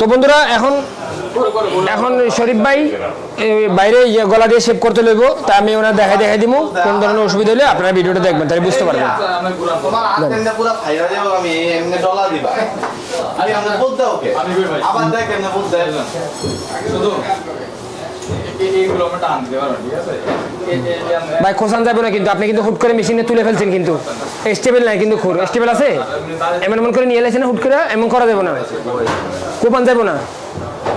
তো বন্ধুরা এখন এখন শরীফ ভাই বাইরে ইয়ে গলা দিয়ে শেভ করতে লইব। তা আমি ওনার দেখাই দেখাই দিব কোন ধরনের অসুবিধা হলে আপনারা ভিডিওটা দেখবেন তাই বুঝতে পারবেন। তোমার হাতেনটা পুরো ফাইরা দেব আমি এমনি ডলা দিবা। আমি আমরা বলতে ওকে। আবার দেখ এমনি বলতে শুধু এই- এইগুলো আমরা টান দিতে পারব ঠিক আছে? ভাই, খোসান যাবে না কিন্তু, আপনি কিন্তু হুট করে মেশিনে তুলে ফেলছেন কিন্তু। স্টেবল নাই কিন্তু খুর স্টেবল আছে? এমন এমন করে নিয়ে এলেছেন হুট করে, এমন করা যাবে না। কোপান যাব না।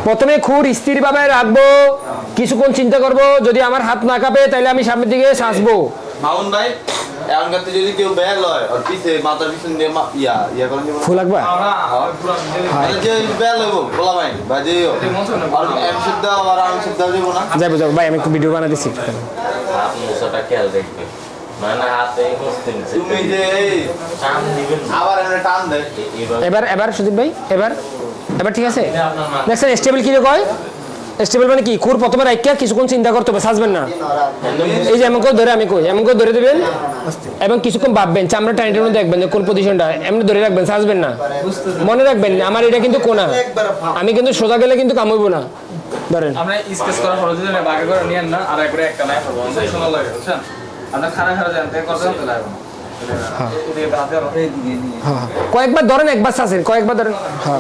প্রথমে খুর স্থিরভাবে রাখব, কিছুক্ষণ চিন্তা করব, যদি আমার হাত না কাঁপে, তাহলে আমি সামনের দিকে শাসবো মাউন ভাই এখন যদি কেউ ব্যাগ লয় আর পিছে মাথার পিছন দিয়ে মা- ইয়া ইয়া করেন ফুল লাগবা যে ব্যাগ লইব বলা ভাই আর এম সিদ্ধা আর আম সিদ্ধা দেব না। যাব যাব ভাই আমি একটু ভিডিও হাত মোছাটা খেয়াল মানে এবার এবার সুদীপ ভাই এবার এবার ঠিক আছে? দেখছেন স্টেবল কি রে কয়? স্টেবল মানে কি? খুর প্রথমে রাখিয়া কিছুক্ষণ চিন্তা করতে হবে সাজবেন না। এই যে এমন করে ধরে আমি কই এমন করে ধরে দেবেন এবং কিছুক্ষণ ভাববেন চামড়া টাইটের মধ্যে দেখবেন যে কোন পজিশনটা এমনি ধরে রাখবেন সাজবেন না। মনে রাখবেন আমার এটা কিন্তু কোনা। আমি কিন্তু সোজা গেলে কিন্তু কামড়বো না। ধরেন। আমরা স্কেচ করার পরে যদি বাকি করে নিয়েন না আর একবারে একটা নাই করব অনেক সময় লাগে বুঝছেন? আপনার খারা খারা জানতে করতে জানতে লাগবে নিয়ে হ্যাঁ। কয়েকবার ধরেন একবার সাজেন কয়েকবার ধরেন। হ্যাঁ।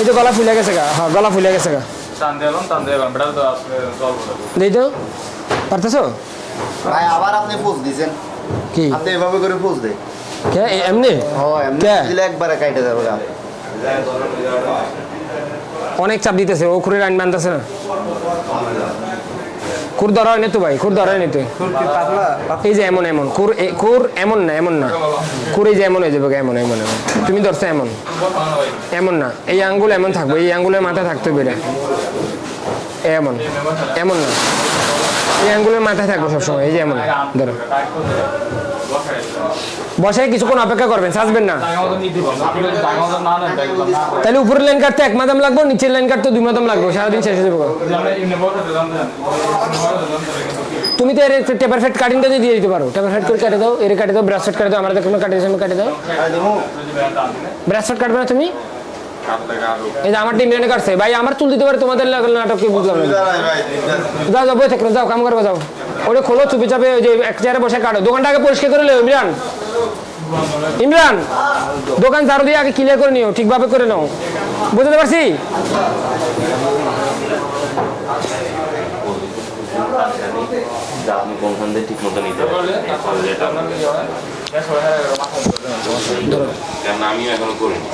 এই যে গলা ফুলে গেছে গা হ্যাঁ গলা ফুলে গেছে গা। টান দিলাম টান দিলাম বেটা তো আসলে তো পারতেছো? ভাই আবার আপনি পোজ দিছেন। কি? আপনি এভাবে করে পোজ দে কে? এমনি? ও এমনি? দিলে একবারে কাটে যাবে অনেক চাপ দিতেছে ও খুরের আইন মানতেছে না। খুর ধরা হয়নি তো ভাই খুর ধরা হয়নি তো। এই যে এমন এমন, খুর খুর এমন না এমন না। খুর এই যে এমন হয়ে যাবে, এমন এমন এমন। তুমি ধরছো এমন। এমন না, এই আঙ্গুল এমন থাকবে, এই আঙ্গুলের মাথা থাকতে বেড়ে এমন এমন না। এই আঙ্গুলের মাথায় থাকবে সবসময়, এই যে এমন, ধরো। বসে কিছুক্ষণ অপেক্ষা করবেন সাজবেন না। তাহলে উপরের লাইন কাটতে এক মাদাম লাগবো নিচের লাইন কাটতে দুই মাদাম লাগবো সারাদিন শেষ হয়ে যাবে। তুমি তো এর টেপার ফেট কাটিংটা দিয়ে দিতে পারো। টেপার ফেট করে কেটে দাও এর কাটে দাও ব্রাশ ফেট কাটে দাও আমার দেখো কাটে কাটে দাও ব্রাশ ফেট কাটবে না তুমি? এই যে আমার টিম এনে কাটছে। ভাই আমার চুল দিতে পারে তোমাদের নাটক কি বুঝলাম না। যাও যাও বই থাকো যাও কাম করবে যাও। ওটা খোলো চুপি চাপে ওই যে এক চেয়ারে বসে কাটো। দোকানটা আগে পরিষ্কার করে নিও ইমরান। ইমরান দোকান ঝাড়ু দিয়ে আগে ক্লিয়ার করে নিও ঠিকভাবে করে নাও। বুঝতে পারছি? আপনি কোনখান দিয়ে ঠিক মতো নিতে পারবেন তাহলে এটা আপনার কেন আমিও এখনও করিনি।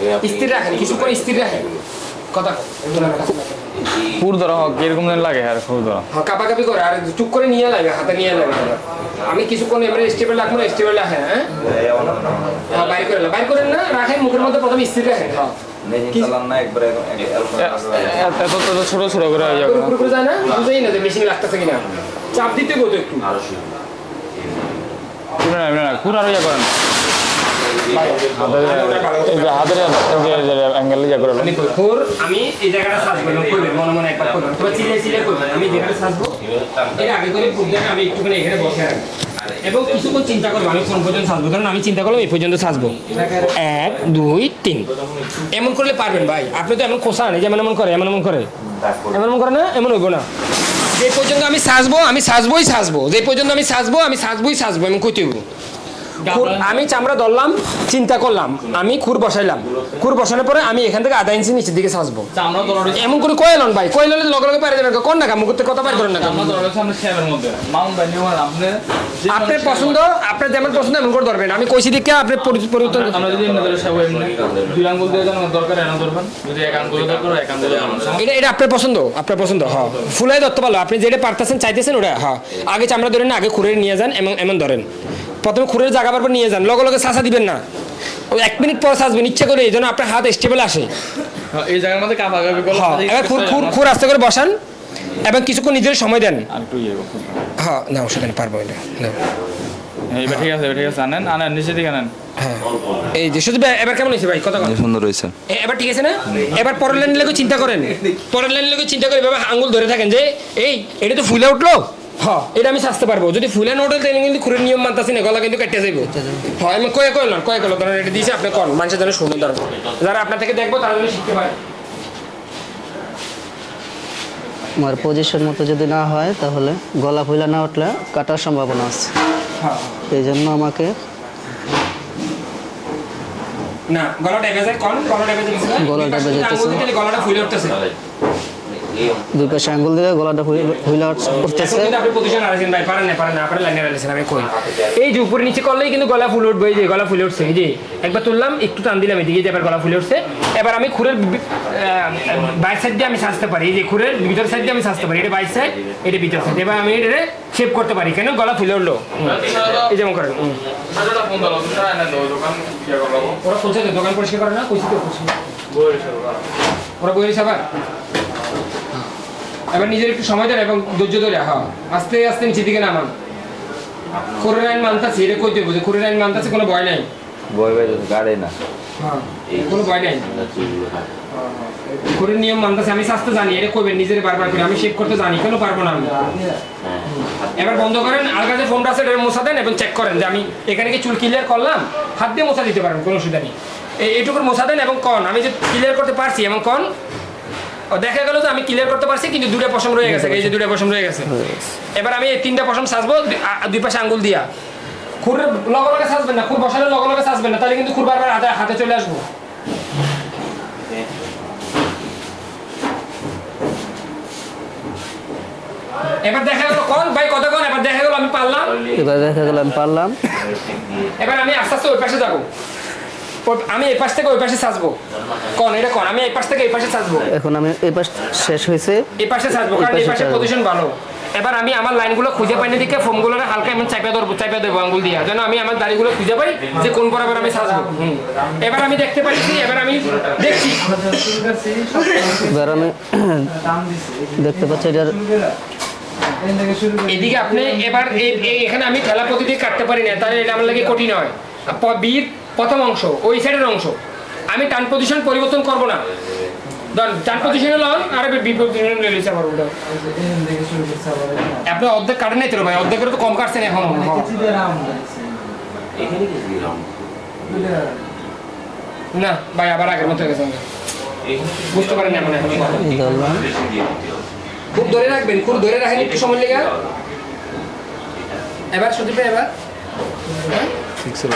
এই আপনি- স্থির রাখেন কিছুক্ষণ স্থির রাখেন। কথা পুর ধরা হোক কীরকম দিন লাগে আর পুর ধরা। হ্যাঁ কাপাকাপি করে আর চুপ করে নিয়ে লাগে হাতে নিয়ে লাগে আমি কিছুক্ষণ এবারে স্টেবল রাখব না স্টেবল রাখেন হ্যাঁ? হ্যাঁ বাইর করে বাইর করেন না রাখেন মুখের মধ্যে প্রথমে স্থির রাখেন। হ্যাঁ। ছোট ছোট করে যায় না? বুঝেই না যে মেশিনে লাগতেছে কিনা। চাপ দিতে গো একটু। পুরো না না পুরো আর ইয়া করেন হাতের অ্যাঙ্গেল ইয়া করে খোর আমি এই জায়গাটা সাজবো মনে মনে একবার কইবেন তোমার চিলে চিলে কইবেন আমি যেখানে সাজবো এর আগে করে বুঝলেন আমি একটুখানি এখানে বসে রাখব এবং কিছুক্ষণ চিন্তা করব আমি কোন পর্যন্ত সাজবো কারণ আমি চিন্তা করলাম এই পর্যন্ত সাজবো এক দুই তিন এমন করলে পারবেন ভাই। আপনি তো এমন খোসা নেই যেমন এমন করে এমন এমন করে এমন এমন করে না এমন হইব না। যে পর্যন্ত আমি সাজবো আমি সাজবোই সাজবো। যে পর্যন্ত আমি সাজবো আমি সাজবোই সাজবো এমন কইতে হইব। আমি চামড়া ধরলাম চিন্তা করলাম আমি খুর বসাইলাম। খুর বসানোর পরে আমি এখান থেকে আধা ইঞ্চি নিচের দিকে সাজবো। এমন করে কয়েলন ভাই কয়েলন লগে লগে পারে যাবেন কোন না মুখ কথা পার না আপনার পছন্দ আপনার যেমন পছন্দ এমন করে ধরবেন। আমি কইছি দেখে আপনি পরি- পরিবর্তন আমরা যদি এমনি ধরে সব এমনি দুই আঙ্গুল দিয়ে দরকার এনে ধরবেন। যদি এক আঙ্গুল দরকার এক আঙ্গুল এটা এটা আপনার পছন্দ আপনার পছন্দ হ্যাঁ। ফুলাই ধরতে পারল। আপনি যেটা পারতেছেন চাইতেছেন ওটা হ্যাঁ। আগে চামড়া ধরেন না আগে খুঁড়ে নিয়ে যান এমন এমন ধরেন। প্রথমে খুঁড়ের জায়গা পর নিয়ে যান লগে লগে শাসা দিবেন না। ওই এক মিনিট পর সাজবেন ইচ্ছে করে এই জন্য আপনার হাত স্টেবল আসে। এই জায়গার মধ্যে হ্যাঁ এবার খুর খুর খুর আস্তে করে বসান এবং কিছুক্ষণ নিজের সময় দেন। ইয়ে। হ্যাঁ না পারব এটা নাও। ঠিক আছে ঠিক আছে আনেন আনেন নিচে দিকে আনেন। হ্যাঁ এই যে শুধু ভাই, এবার কেমন হয়েছে ভাই কথা কথা সুন্দর হয়েছে। এবার ঠিক আছে না? এবার পরের লাইন লেগে চিন্তা করেন। পরের লাইন লেগে চিন্তা করে আঙ্গুল ধরে থাকেন যে এই এটা তো ফুলে উঠল? হ্যাঁ এটা আমি শাস্তে পারব। যদি ফুলে নোটেল তাহলে কিন্তু খুরের নিয়ম মানতাছি না গলা কিন্তু কেটে যাইব। হ্যাঁ আমি কয়ে কইলাম কয়ে কইলাম ধরেন এটা দিয়েছি আপনি কন মানুষের জন্য শুনুন ধরেন। যারা আপনার থেকে দেখব তারা যেন শিখতে পারে। আমার পজিশন মতো যদি না হয় তাহলে গলা ফুলা না উঠলে কাটার সম্ভাবনা আছে। এই জন্য আমাকে না গলা ডেবে যায় কন গলাটা ফুলে উঠতেছে। দুই পাশে আঙ্গুল দিলে গলাটা ফুলে উঠতেছে। কিন্তু আপনি পজিশন আছেন ভাই পারেন না পারেন না আপনার লাইনে রাখছেন আমি কই? এই যে উপরে নিচে করলেই কিন্তু গলা ফুলে উঠবে এই যে গলা ফুলে উঠছে এই যে একবার তুললাম একটু টান দিলাম এদিকে যে এবার গলা ফুলে উঠছে। এবার আমি খুরের বাইক সাইড দিয়ে আমি সাজতে পারি এই যে খুরের ভিতর সাইড দিয়ে আমি সাজতে পারি এটা বাইক সাইড এটা ভিতর সাইড। এবার আমি এটা শেপ করতে পারি কেন? গলা ফুলে উঠল। এই যেমন করেন ওরা তো দোকান পরিষ্কার করে না? কইছি তো ওরা বই আবার? এবার নিজের একটু সময় দেন এবং ধৈর্য ধরে হ্যাঁ। আস্তে আস্তে নিচের দিকে নামান। খুরের আইন মানতাছি এটা কই দেবো যে খুরের আইন মানতাছে কোনো ভয় নাই। বই বাই গাড়ি না। হ্যাঁ কোনো ভয় নাই। খুরের নিয়ম মানতাছে আমি স্বাস্থ্য জানি এটা কইবেন নিজের বারবার করে আমি শেভ করতে জানি কেন পারব না আমি। এবার বন্ধ করেন আলগা যে ফোনটা আছে এটা মোছা দেন এবং চেক করেন যে আমি এখানে কি চুল ক্লিয়ার করলাম? হাত দিয়ে মোছা দিতে পারেন কোনো অসুবিধা নেই। এই এইটুকুর মোছা দেন এবং কন আমি যে ক্লিয়ার করতে পারছি এবং কন দেখা গেল যে আমি ক্লিয়ার করতে পারছি কিন্তু দুটো পশম রয়ে গেছে এই যে দুটো পশম রয়ে গেছে। এবার আমি এই তিনটা পশম সাজবো দুই- পাশে আঙ্গুল দিয়া। খুর লগে লগে সাজবেন না খুর বসালে লগে লগে সাজবেন না তাহলে কিন্তু খুর বারবার হাতে হাতে চলে আসব। এবার দেখা গেল কন? ভাই কথা কন এবার দেখা গেল আমি পারলাম। এবার দেখা গেল আমি পারলাম। এবার আমি আস্তে আস্তে ওই পাশে যাব। আমি এই পাশ থেকে ওই পাশে সাজবো। কন এটা কন আমি এই পাশ থেকে এই পাশে সাজবো। এখন আমি এই পাশ শেষ হয়েছে এই পাশে সাজবো কারণ এই পাশে পজিশন ভালো। এবার আমি আমার লাইনগুলো খুঁজে পাইনি দিকে ফোমগুলো হালকা এমন চাপা ধরবো চাপা দেবো আঙ্গুল দিয়ে যেন আমি আমার দাড়িগুলো খুঁজে পাই যে কোন বরাবর আমি সাজবো। এবার আমি দেখতে পাচ্ছি এবার আমি দেখছি। এবার আমি দেখতে পাচ্ছি এটার এদিকে আপনি এবার এখানে আমি ঠেলা প্রতি দিয়ে কাটতে পারি না তাহলে এটা আমার লাগে কঠিন হয়। বির প্রথম অংশ ওই সাইডের অংশ। আমি টান পজিশন পরিবর্তন করব না। ধর টান পজিশনে লন আর বি পজিশনে লইলে আবার উল্টো আপনি অর্ধেক কাটেন নাই তো ভাই অর্ধেকের তো কম কাটছেন এখন। এখানে কি দিলাম না ভাই আবার আগের মতো হয়ে বুঝতে পারেন এখন খুব ধরে রাখবেন খুব ধরে রাখেন একটু সময় লেগে। এবার সুদীপ এবার। হ্যাঁ? ঠিক ছিল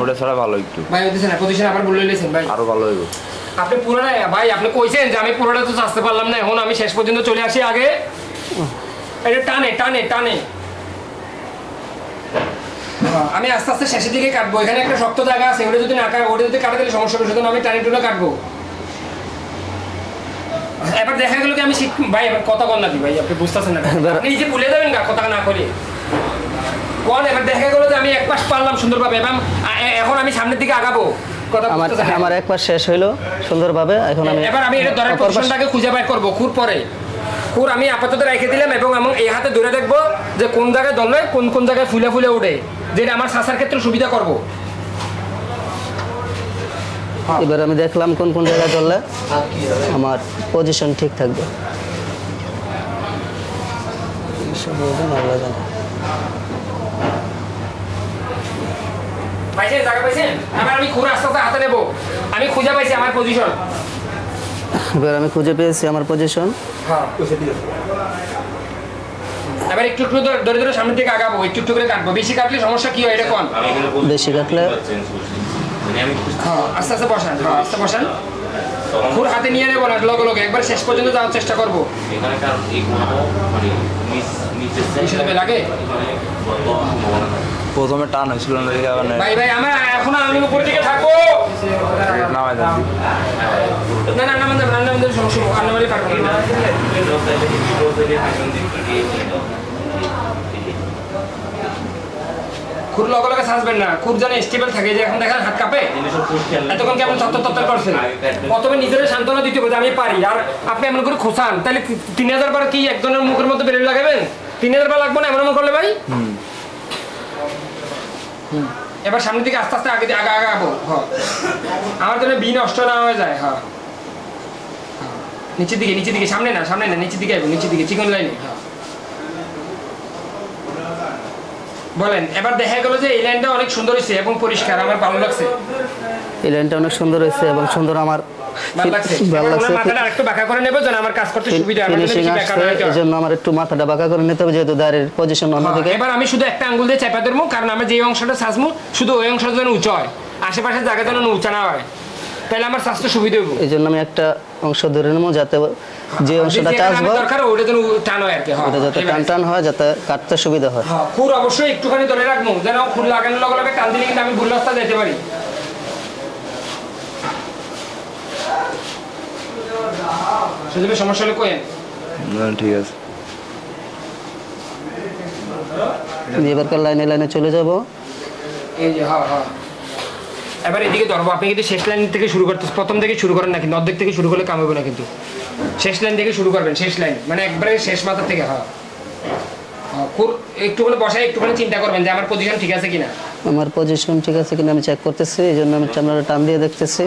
নোটা ছাড়া ভালো একটু। ভাই হইতেছে না পজিশন আবার বলে লইছেন ভাই। আরও ভালো হইব। আপনি পুরোটা ভাই আপনি কইছেন যে আমি পুরোটা তো আসতে পারলাম না এখন আমি শেষ পর্যন্ত চলে আসি আগে। এটা টানে টানে টানে। হ্যাঁ, আমি আস্তে আস্তে শেষের দিকে কাটবো। এখানে একটা শক্ত জায়গা আছে ওটা যদি না কাটে ওটা যদি কাটে দিলে সমস্যা হবে সেজন্য আমি টানে টুনে কাটবো। এবার দেখা গেল কি আমি শিখ ভাই এবার কথা বল না দি ভাই আপনি বুঝতেছেন না। আপনি যে ভুলে যাবেন না কথা না করে কোন এবার দেখা গেল যে আমি এক পাশ পারলাম সুন্দরভাবে এবং এখন আমি সামনের দিকে আগাবো। কথা আমার? আমার এক পাশ শেষ হইল সুন্দরভাবে এখন আমি এবার আমি এটা ধরার পজিশনটাকে খুঁজে বের করব খুর পরে। খুর আমি আপাতত রেখে দিলাম এবং আমি এই হাতে ধরে দেখব যে কোন জায়গায় ধরলে কোন কোন জায়গায় ফুলে ফুলে ওঠে যেটা আমার শাসার ক্ষেত্রে সুবিধা করব। এবার আমি দেখলাম কোন কোন জায়গায় ধরলে আমার পজিশন ঠিক থাকবে। পাইছেন জায়গা পাইছেন? এবার আমি খুর আস্তে আস্তে হাতে নেব। আমি খুঁজে পাইছি আমার পজিশন এবার আমি খুঁজে পেয়েছি আমার পজিশন হ্যাঁ। এবার একটু একটু ধরে- ধরে সামনের দিকে আগাবো একটু একটু করে কাটবো। বেশি কাটলে সমস্যা কি হয় এটা কোন? বেশি কাটলে মানে। হ্যাঁ আস্তে আস্তে বসান হ্যাঁ আস্তে বসান। খুর হাতে নিয়ে নেব না লগে লগে। একবার শেষ পর্যন্ত যাওয়ার চেষ্টা করব। মানে লাগে? প্রথমে টান হয়েছিল মানে ভাই ভাই আমার এখন আমি উপর দিকে থাকব। নামাই দেন। না না না সমস্যা পারব না। খুর লগে লগে সাজবেন খুর যেন স্টেবল থাকে যে এখন দেখেন হাত কাঁপে। তত্তর তত্তর করছেন? প্রথমে নিজের সান্ত্বনা দিতে হবে আমি পারি। আর আপনি এমন করে খোসান তাহলে তিন হাজার বার কি একজনের মুখের মধ্যে বেরিয়ে লাগাবেন? তিন হাজার বার লাগবে না এমন করলে ভাই। এবার সামনের দিকে আস্তে আস্তে আগে আগে আগে আগাবো হ্যাঁ আমার জন্য বি নষ্ট না হয়ে যায় হ্যাঁ। নিচের দিকে নিচের দিকে, সামনে না সামনে না, নিচের দিকে আইবো, নিচের দিকে, চিকন লাইনে হ্যাঁ বলেন এবার দেখা গেল যে এই লাইনটা অনেক সুন্দর হয়েছে এবং পরিষ্কার আমার ভালো লাগছে। এই লাইনটা অনেক সুন্দর হয়েছে এবং সুন্দর আমার ভালো লাগছে? ওনার মাথাটা আরেকটু বাঁকা করে নেবে যেন আমার কাজ করতে সুবিধা হয় আমার ফিনিশিং আসছে হয়। একটু মাথাটা বাঁকা করে নিতে হবে যেহেতু দাঁড়ের পজিশন অন্যদিকে এবার আমি শুধু একটা আঙ্গুল দিয়ে চাপা ধরবো কারণ আমি যে অংশটা সাজমু শুধু ওই অংশটা যেন উঁচু হয়। আশেপাশের জায়গা যেন উঁচা না হয়। তাহলে আমার স্বাস্থ্য সুবিধা হইব। এই জন্য আমি একটা অংশ ধরে নেব যাতে যে অংশটা যেখানে চাষবো দরকার ওটা যেন টান হয় আর কি হ্যাঁ, ওটা যাতে টান টান হয় যাতে কাটতে সুবিধা হয়। হ্যাঁ, খুর অবশ্যই একটুখানি ধরে রাখব যেন খুর লাগানোর লগে লগে টান দিলে কিন্তু আমি ভুল রাস্তা যেতে পারি। সেজন্য সমস্যা হলে কোয়েন না, ঠিক আছে। এবারকার লাইনে লাইনে চলে যাব। এই যে হ্যাঁ হ্যাঁ। এবার এদিকে ধরবো আপনি কিন্তু শেষ লাইন থেকে শুরু করতে প্রথম থেকে শুরু করেন না কিন্তু অর্ধেক থেকে শুরু করলে কাম হবে না কিন্তু। শেষ লাইন থেকে শুরু করবেন শেষ লাইন মানে একবারে শেষ মাথা থেকে হ্যাঁ। হ্যাঁ, খুর একটুখানি বসায় একটুখানি চিন্তা করবেন যে আমার পজিশন ঠিক আছে কিনা। আমার পজিশন ঠিক আছে কিনা আমি চেক করতেছি এই জন্য আমি চামড়াটা টান দিয়ে দেখতেছি।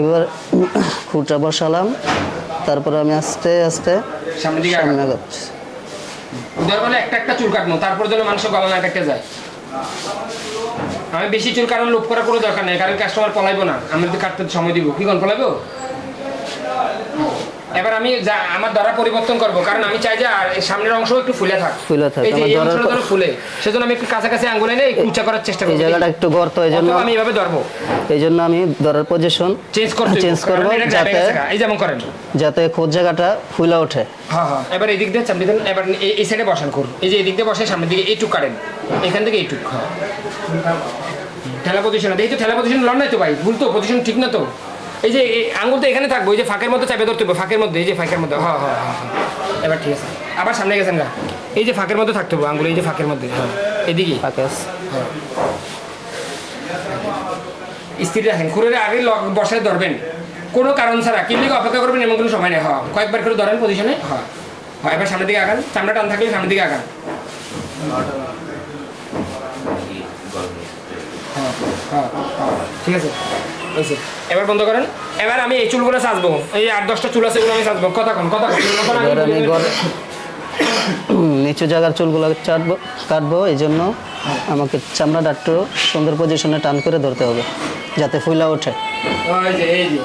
এবার খুঁটা বসালাম তারপরে আমি আস্তে আস্তে সামনের দিকে সামনে আগাবো। আগাচ্ছি দরকার একটা একটা চুল কাটবো তারপর যেন মানুষের গলা না কেটে যায়। আমি বেশি চুল কারণ লোভ করার কোনো দরকার নেই, কারণ কাস্টমার পলাইবো না। আমি কাটতে সময় দিব। কি কোন পলাইবো এবার আমি আমার দ্বারা পরিবর্তন করব। কারণ আমি চাই যে আর সামনের অংশ একটু ফুলে থাক। ফুলে থাক। এই যে অংশটা ফুলে। সেজন্য আমি একটু কাছাকাছি আঙ্গুল এনে উঁচা করার চেষ্টা করব। এই জায়গাটা একটু গর্ত এই জন্য আমি এভাবে ধরবো। এই জন্য আমি ধরার পজিশন চেঞ্জ করতে চেঞ্জ করব যাতে এই যেমন করেন। যাতে খোঁজ জায়গাটা ফুলে ওঠে। হ্যাঁ হ্যাঁ। এবার এই দিক দিয়ে চাপড়ি দেন এবার এই- সাইডে বসান করুন এই যে এই দিক দিয়ে বসে সামনের দিকে এইটুক কাটেন। এখান থেকে এইটুক। হ্যাঁ। ঠেলা পজিশন এই তো ঠেলা পজিশন লড় নাই তো ভাই? ভুল তো পজিশন ঠিক না তো। এই যে আঙুল তো এখানে থাকব এই যে ফাঁকের মধ্যে চাপে ধরতে হবে ফাঁকের মধ্যে এই যে ফাঁকের মধ্যে হ্যাঁ হ্যাঁ হ্যাঁ হ্যাঁ। এবার ঠিক আছে। আবার সামনে গেছেন না এই যে ফাঁকের মধ্যে থাকতে হবে আঙুল এই যে ফাঁকের মধ্যে হ্যাঁ এদিকে। ফাঁকে আছে। স্থির রাখেন খুঁড়ে আগে বসায় ধরবেন। কোনো কারণ ছাড়া কিনলে অপেক্ষা করবেন এমন কোনো সময় নেই হ্যাঁ। কয়েকবার করে ধরেন পজিশনে হ্যাঁ। হ্যাঁ এবার সামনের দিকে আগান চামড়া টান থাকলে সামনের দিকে আগান। হ্যাঁ, হ্যাঁ, হ্যাঁ, ঠিক আছে। এবার বন্ধ করেন। এবার আমি এই চুলগুলো সাজবো। এই আট দশটা চুল আছে এগুলো আমি সাজবো। কথা কন কথা এবার আমি গর- নিচু জায়গার চুলগুলো চাটবো কাটবো এই জন্য আমাকে চামড়াটা একটু সুন্দর পজিশনে টান করে ধরতে হবে যাতে ফুলা ওঠে। এই যে এই যে।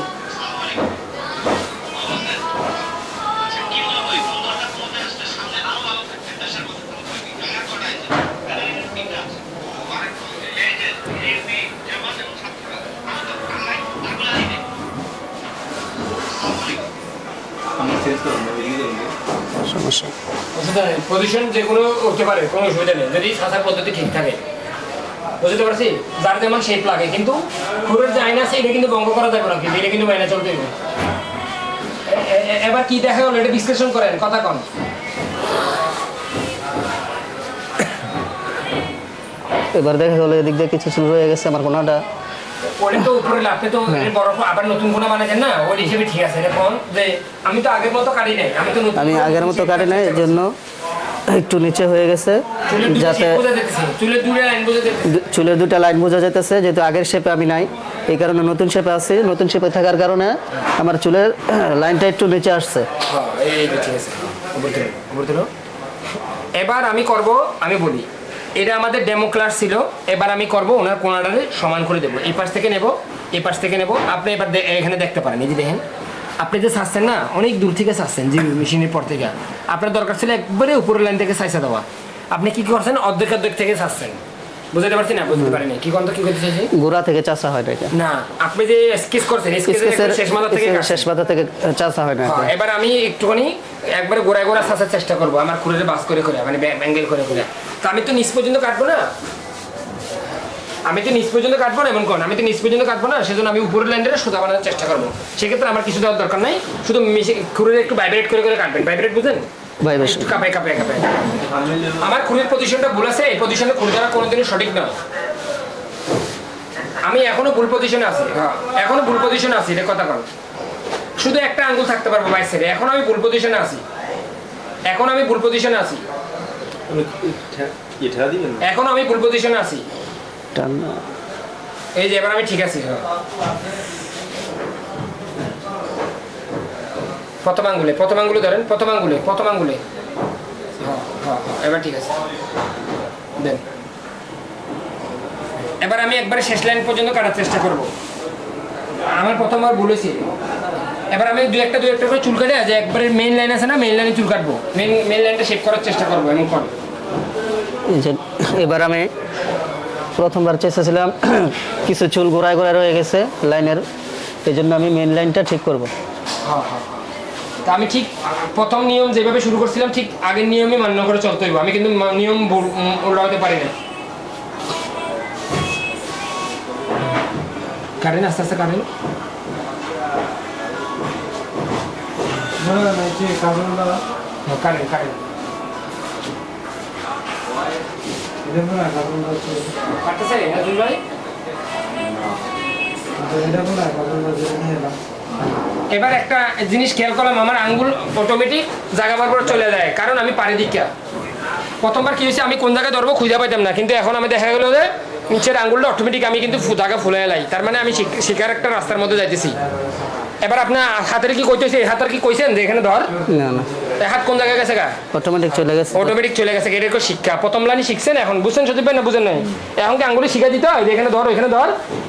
পজিশন যে কোনো উঠতে পারে, কোনো অসুবিধা নেই। যদি পদ্ধতি ঠিক থাকে। বুঝতে পারছি? যার যেমন শেপ লাগে। কিন্তু যে আছে, এটা কিন্তু বঙ্গ করা যাবে না। কিন্তু এটা কিন্তু আয়না চলতে হবে। এবার কি দেখা গেল এটা বিশ্লেষণ করেন। কথা কন। এবার দেখা গেলো এদিক দিয়ে কিছু শুরু হয়ে গেছে। আমার কোনাটা ওটা তো উপরে আপনি তো এর করে আবার নতুন কোনো বানাচ্ছেন না? ওই হিসেবে ঠিক আছে এটা কোন যে আমি তো আগের মতো কাটি নাই আমি তো নতুন আমি আগের মতো কাটি নাই এই জন্য একটু নিচে হয়ে গেছে যাতে চুলের দুটা লাইন বোঝা যেতেছে যেহেতু আগের শেপে আমি নাই এই কারণে নতুন শেপে আছি নতুন শেপে থাকার কারণে আমার চুলের লাইনটা একটু নিচে আসছে। হ্যাঁ। এবার আমি করব আমি বলি। এটা আমাদের ডেমো ক্লাস ছিল। এবার আমি করব ওনার কোনাটারে সমান করে দেবো। এই পাশ থেকে নেব, এই পাশ থেকে নেব। আপনি এবার এখানে দেখতে পারেন, এই যে দেখেন। আপনি যে সাজছেন না, অনেক দূর থেকে সাজছেন জি মেশিনের পর থেকে। আপনার দরকার ছিল একবারে উপরের লাইন থেকে সাইসা দেওয়া। আপনি কী করছেন, অর্ধেক অর্ধেক থেকে ছাড়ছেন বুঝতে পারছি না? বুঝতে পারিনি। কি কোন কি করতে চাইছি? গোড়া থেকে চাষা হয় না এটা। না আপনি যে স্কেচ করছেন স্কেচের শেষ মাথা থেকে। শেষ মাথা থেকে চাষা হয় না হ্যাঁ, এবার আমি একটুখানি একবারে গোড়ায় গোড়া সাজার চেষ্টা করব আমার খুঁড়ে বাস করে করে মানে ব্যাঙ্গেল করে করে। তো আমি তো নিচ পর্যন্ত কাটবো না? আমি তো নিচ পর্যন্ত কাটবো না এমন কোন? আমি তো নিচ পর্যন্ত কাটবো না সেজন্য আমি উপরের লাইনটা সুতা বানানোর চেষ্টা করব। সেক্ষেত্রে আমার কিছু দেওয়ার দরকার নাই শুধু মিশে খুঁড়ে একটু ভাইব্রেট করে করে কাটবেন। ভাইব্রেট বুঝেন ভাই একটু কাঁপায় কাঁপায় কাঁপায় আমার খুঁড়ের পজিশনটা ভুল আছে এই পজিশনে খুঁড়ে দেওয়া কোনোদিনই সঠিক নয়। আমি এখনও ভুল পজিশনে আছি। হ্যাঁ। এখনও ভুল পজিশনে আছি এটা কথা কর শুধু একটা আঙ্গুল থাকতে পারব বাইশ সাইডে এখন আমি ভুল পজিশনে আছি। এখন আমি ভুল পজিশনে আছি। এখন আমি ভুল পজিশনে আছি। এই যে এবার আমি ঠিক আছি। হ্যাঁ। প্রথম আঙ্গুলে প্রথম আঙ্গুলে ধরেন প্রথম আঙ্গুলে প্রথম আঙ্গুলে হ্যাঁ হ্যাঁ হ্যাঁ এবার ঠিক আছে। দেন। এবার আমি একবারে শেষ লাইন পর্যন্ত কাটার চেষ্টা করব। আমার প্রথমবার বলেছি এবার আমি দু একটা দু একটা করে চুল কাটে যে একবারে মেইন লাইন আছে না মেইন লাইনে চুল কাটবো। মেইন মেইন লাইনটা শেপ করার চেষ্টা করব এমন কর। এবার আমি প্রথমবার চেষ্টা ছিলাম কিছু চুল গোড়ায় গোড়ায় রয়ে গেছে লাইনের এই জন্য আমি মেন লাইনটা ঠিক করব। হ্যাঁ হ্যাঁ। তা আমি ঠিক প্রথম নিয়ম যেভাবে শুরু করছিলাম ঠিক আগের নিয়মই মান্য করে চলতে হইব। আমি কিন্তু নিয়ম উল্টাতে পারি না কারেন আস্তে আস্তে হ্যাঁ, কারেন কারেন। কাটতেছে? নাজুল ভাই? এবার একটা জিনিস খেয়াল করলাম, আমার আঙ্গুল অটোমেটিক জায়গা বার চলে যায়, কারণ আমি পারি দিকা। প্রথমবার কি হয়েছে, আমি কোন জায়গায় ধরবো খুঁজে পাইতাম না, কিন্তু এখন আমি দেখা গেলো যে নিচের আঙ্গুলটা অটোমেটিক আমি কিন্তু জায়গা ফুলে লাই। তার মানে আমি শিক- শিকার একটা রাস্তার মধ্যে যাইতেছি। এবার আপনার হাতের কি কইতেছে? এই হাতের কি কইছেন যে এখানে ধর? না না। এই হাত কোন জায়গায় গেছে গা? অটোমেটিক চলে গেছে। অটোমেটিক চলে গেছে এটা একটা শিক্ষা। প্রথম লাইনে শিখছেন এখন। বুঝছেন সত্যি না বুঝেন নাই? এখন কি আঙ্গুলি শিখা দিতে হয় যে এখানে ধর এখানে ধর।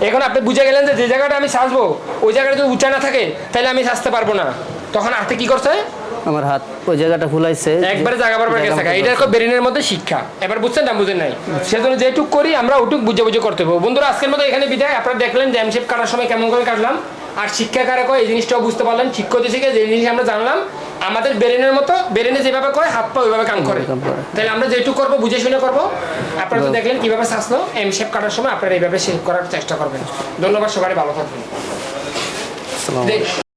এখন আপনি বুঝে গেলেন যে যে জায়গাটা আমি সাজবো ওই জায়গাটা যদি উঁচা না থাকে তাহলে আমি সাজতে পারব না। তখন হাতে কি করছে? আমার হাত ওই জায়গাটা ফুলাইছে। একবারে জায়গা বারবার গেছে গা। এটা ব্রেনের মধ্যে শিক্ষা। এবার বুঝছেন না বুঝেন নাই? সেজন্য যেটুক করি আমরা ওটুক বুঝে বুঝে করতে হবে বন্ধুরা আজকের মতো এখানে বিদায়। আপনারা দেখলেন জ্যাম শেপ কাটার সময় কেমন করে কাটলাম। আর শিক্ষা কারা কয় এই জিনিসটাও বুঝতে পারলেন শিক্ষক থেকে যে জিনিস আমরা জানলাম আমাদের ব্রেনের মতো ব্রেনে যেভাবে কয় হাত পা ওইভাবে কাম করে। তাহলে আমরা যেটুকু করব বুঝে শুনে করব। আপনারা তো দেখলেন কীভাবে শাসলো এম শেপ কাটার সময় আপনারা এইভাবে শেপ করার চেষ্টা করবেন। ধন্যবাদ সবাই ভালো থাকবেন।